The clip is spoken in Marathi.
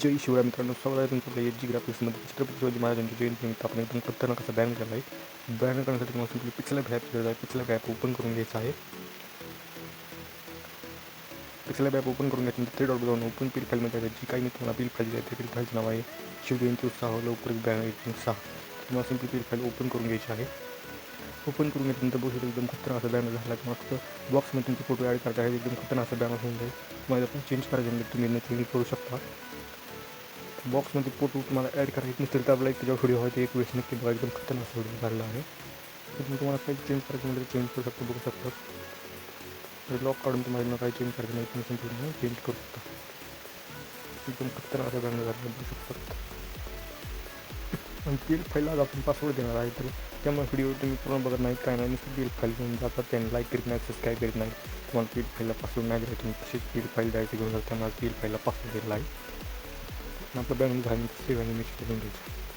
जय शिवराय मित्रांनो स्वागत आहे तुमचं आपल्या एच जी ग्राफिक्समध्ये छत्रपती शिवाजी जयंती जयंतीनिमित्त आपण एकदम खतरनाक असा बॅन केला आहे. बॅन करण्यासाठी तुम्हाला सिम्पली पिक्सल ॲप गरज आहे. पिक्सल बॅप ओपन करून घ्यायचं म्हणजे आहे. पिक्सल बॅप ओपन करून घ्यायचं थ्री डॉट जाऊन ओपन पील फाईलमध्ये जी काही मी तुम्हाला पील फाईल आहे ते फाईलचं नाव आहे शिवजयंती उत्साह लवकर बॅन उत्साह. तुम्हाला सिम्पली पील फाईल ओपन करून घ्यायची आहे. ओपन करून घेतल्यानंतर बघू शकतो एकदम खतरनाक असा बॅनर झाला किंवा फक्त बॉक्समध्ये तुमचे फोटो ॲड करता आहे एकदम खतरनाक असा बॅनर होऊन जाईल. तुम्हाला पण चेंज करायचं म्हणजे तुम्ही नक्की करू शकता. बॉक्समध्ये फोटो तुम्हाला ॲड करायचं नसेल तर आपला एक त्याच्यावर व्हिडिओ आहे ते एक वेळेस नक्की बघा एकदम खतरनाक व्हिडिओ झालेला आहे. तर तुम्ही तुम्हाला काही चेंज करायचं म्हणजे चेंज करू शकता बघू शकता. तर लॉक काढून तुम्हाला काही चेंज करायचं नाही तुम्ही तुम्ही चेंज करू शकता. एकदम खतरनाक असा बॅनर झाला बघू शकता. आणि बिल फाईलला आपण पासवर्ड देणार आहे तर त्यामुळे व्हिडिओ तुम्ही पूर्ण बघत नाही काय नाही नुसतं बिल फाईल घेऊन जातात त्यांनी लाईक करीत नाही सबस्क्राईब करीत नाही. तुम्हाला बिल फाईलला पासवर्ड नाही द्यायचं तुम्ही तशीच बिल फाईल द्यायची घेऊन जातात त्यांना बिल फाईलला पासवर्ड दिला आहे. आणि आपलं बँक झाली सेव्ह आणि मिक्स करून घ्यायचं